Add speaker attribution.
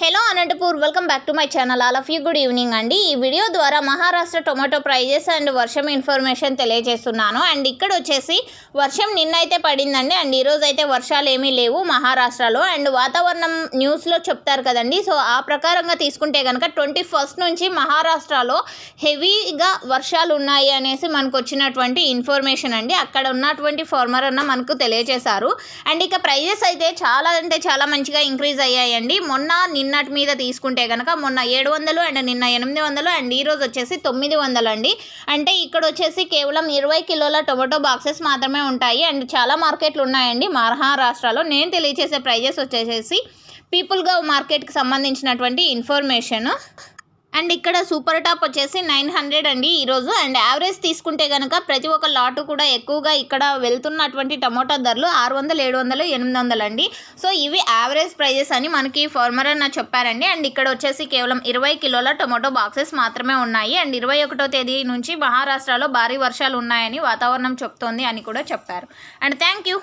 Speaker 1: Hello Anantapur welcome back to my channel. All of you good evening అండి. ఈ video ద్వారా Maharashtra tomato prices and వర్షం information తెలియజేస్తున్నాను. And ఇక్కడ వచ్చేసి వర్షం నిన్న అయితే పడిందండి. అండ్ ఈరోజు అయితే వర్షాలు ఏమీ లేవు మహారాష్ట్రలో. అండ్ వాతావరణం న్యూస్లో చెప్తారు కదండి. సో ఆ ప్రకారంగా తీసుకుంటే కనుక ట్వంటీ ఫస్ట్ నుంచి మహారాష్ట్రలో హెవీగా వర్షాలు ఉన్నాయి అనేసి మనకు వచ్చినటువంటి ఇన్ఫర్మేషన్ అండి. అక్కడ ఉన్నటువంటి ఫార్మర్ అన్న మనకు తెలియజేశారు. అండ్ ఇక ప్రైజెస్ అయితే చాలా అంటే చాలా మంచిగా ఇంక్రీజ్ అయ్యాయండి. మొన్న నిన్నటి మీద తీసుకుంటే కనుక మొన్న ఏడు వందలు అండ్ నిన్న ఎనిమిది వందలు అండ్ ఈరోజు వచ్చేసి తొమ్మిది వందలు అండి. అంటే ఇక్కడ వచ్చేసి కేవలం ఇరవై కిలోల టొమాటో బాక్సెస్ మాత్రమే ఉంటాయి. అండ్ చాలా మార్కెట్లు ఉన్నాయండి మహారాష్ట్రలో. నేను తెలియచేసే ప్రైజెస్ వచ్చేసేసి పీపుల్గా మార్కెట్కి సంబంధించినటువంటి ఇన్ఫర్మేషన్. అండ్ ఇక్కడ సూపర్ టాప్ వచ్చేసి నైన్ హండ్రెడ్ అండి ఈరోజు. అండ్ యావరేజ్ తీసుకుంటే కనుక ప్రతి ఒక్క లాటు కూడా ఎక్కువగా ఇక్కడ వెళ్తున్నటువంటి టమోటా ధరలు ఆరు వందలు ఏడు వందలు ఎనిమిది వందలు అండి. సో ఇవి యావరేజ్ ప్రైజెస్ అని మనకి ఫార్మర్ అన్న చెప్పారండి. అండ్ ఇక్కడ వచ్చేసి కేవలం ఇరవై కిలోల టొమాటో బాక్సెస్ మాత్రమే ఉన్నాయి. అండ్ ఇరవై ఒకటో తేదీ నుంచి మహారాష్ట్రలో భారీ వర్షాలు ఉన్నాయని వాతావరణం చెప్తోంది అని కూడా చెప్పారు. And thank you.